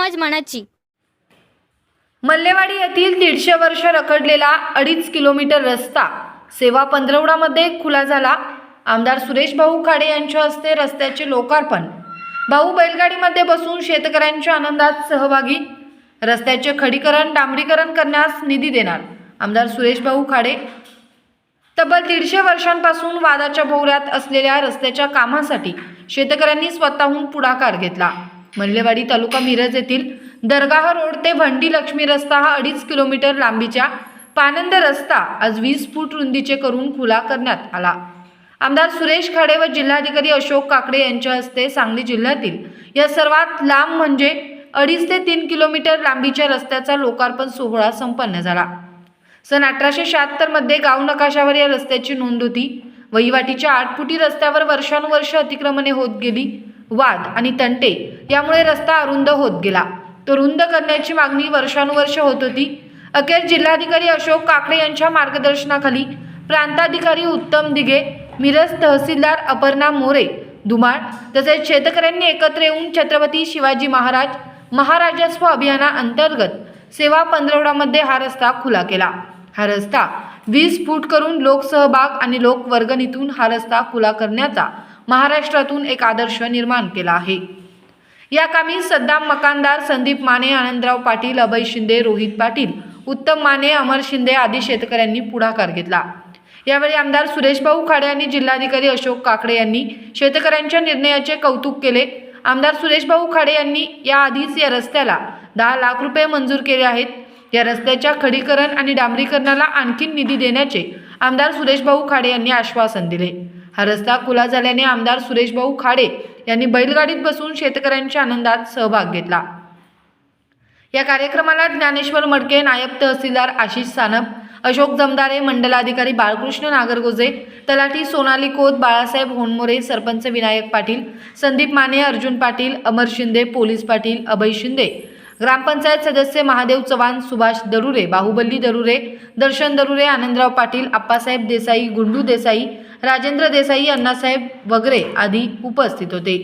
मनाची. मल्लेवाडी येथील दीडशे वर्ष रखडलेला अडीच किलोमीटर रस्ता सेवा पंधरवडामध्ये खुला झाला. आमदार सुरेश भाऊ खाडे यांच्या हस्ते रस्त्याचे लोकार्पण. भाऊ बैलगाडीमध्ये बसून शेतकऱ्यांच्या आनंदात सहभागी. रस्त्याचे खडीकरण डांबरीकरण करण्यास निधी देणार आमदार सुरेश भाऊ खाडे. तब्बल दीडशे वर्षांपासून वादाच्या भोवऱ्यात असलेल्या रस्त्याच्या कामासाठी शेतकऱ्यांनी स्वतःहून पुढाकार घेतला. मल्लेवाडी तालुका मिरज येथील दरगाह रोड ते भंडी लक्ष्मी रस्ता हा अडीच किलोमीटर लांबीच्या पानंद रस्ता आज वीस फूट रुंदीचे करून खुला करण्यात आला. आमदार सुरेश खाडे व जिल्हाधिकारी अशोक काकडे यांच्या हस्ते सांगली जिल्ह्यातील या सर्वात लांब म्हणजे अडीच ते तीन किलोमीटर लांबीच्या रस्त्याचा लोकार्पण सोहळा संपन्न झाला. सन अठराशे शहात्तरमध्ये गाव नकाशावर या रस्त्याची नोंद होती. वहिवाटीच्या आठ फुटी रस्त्यावर वर्षानुवर्ष अतिक्रमणे होत गेली. वाद आणि तंटे यामुळे रस्ता अरुंद होत गेला. तो रुंद करण्याची मागणी वर्षानुवर्ष होत होती. अखेर जिल्हाधिकारी अशोक काकडे यांच्या मार्गदर्शनाखाली प्रांताधिकारी उत्तम दिघे मिरज तहसीलदार अपर्णा मोरे धुमाळ तसेच शेतकऱ्यांनी एकत्र येऊन छत्रपती शिवाजी महाराज महाराजस्व अभियानाअंतर्गत सेवा पंधरवडामध्ये हा रस्ता खुला केला. हा रस्ता वीस फूट करून लोकसहभाग आणि लोकवर्गणीतून हा रस्ता खुला करण्याचा महाराष्ट्रातून एक आदर्श निर्माण केला आहे. या कामी सद्दाम मकानदार संदीप माने आनंदराव पाटील अभय शिंदे रोहित पाटील उत्तम माने अमर शिंदे आदी शेतकऱ्यांनी पुढाकार घेतला. यावेळी आमदार सुरेशभाऊ खाडे आणि जिल्हाधिकारी अशोक काकडे यांनी शेतकऱ्यांच्या निर्णयाचे कौतुक केले. आमदार सुरेशभाऊ खाडे यांनी याआधीच या रस्त्याला दहा लाख रुपये मंजूर केले आहेत. या रस्त्याच्या खडीकरण आणि डांबरीकरणाला आणखी निधी देण्याचे आमदार सुरेशभाऊ खाडे यांनी आश्वासन दिले. हा रस्ता खुला झाल्याने आमदार सुरेशभाऊ खाडे यांनी बैलगाडीत बसून शेतकऱ्यांच्या आनंदात सहभाग घेतला. या कार्यक्रमाला ज्ञानेश्वर मडके नायब तहसीलदार आशिष सानप अशोक जमदारे मंडलाधिकारी बाळकृष्ण नागरगोजे तलाठी सोनाली कोत बाळासाहेब होनमोरे सरपंच विनायक पाटील संदीप माने अर्जुन पाटील अमर शिंदे पोलीस पाटील अभय शिंदे ग्रामपंचायत सदस्य महादेव चव्हाण सुभाष दरुरे बाहुबली दरुरे दर्शन दरुरे आनंदराव पाटील आप्पासाहेब देसाई गुंडू देसाई राजेंद्र देसाई अण्णासाहेब वगैरे आदी उपस्थित होते.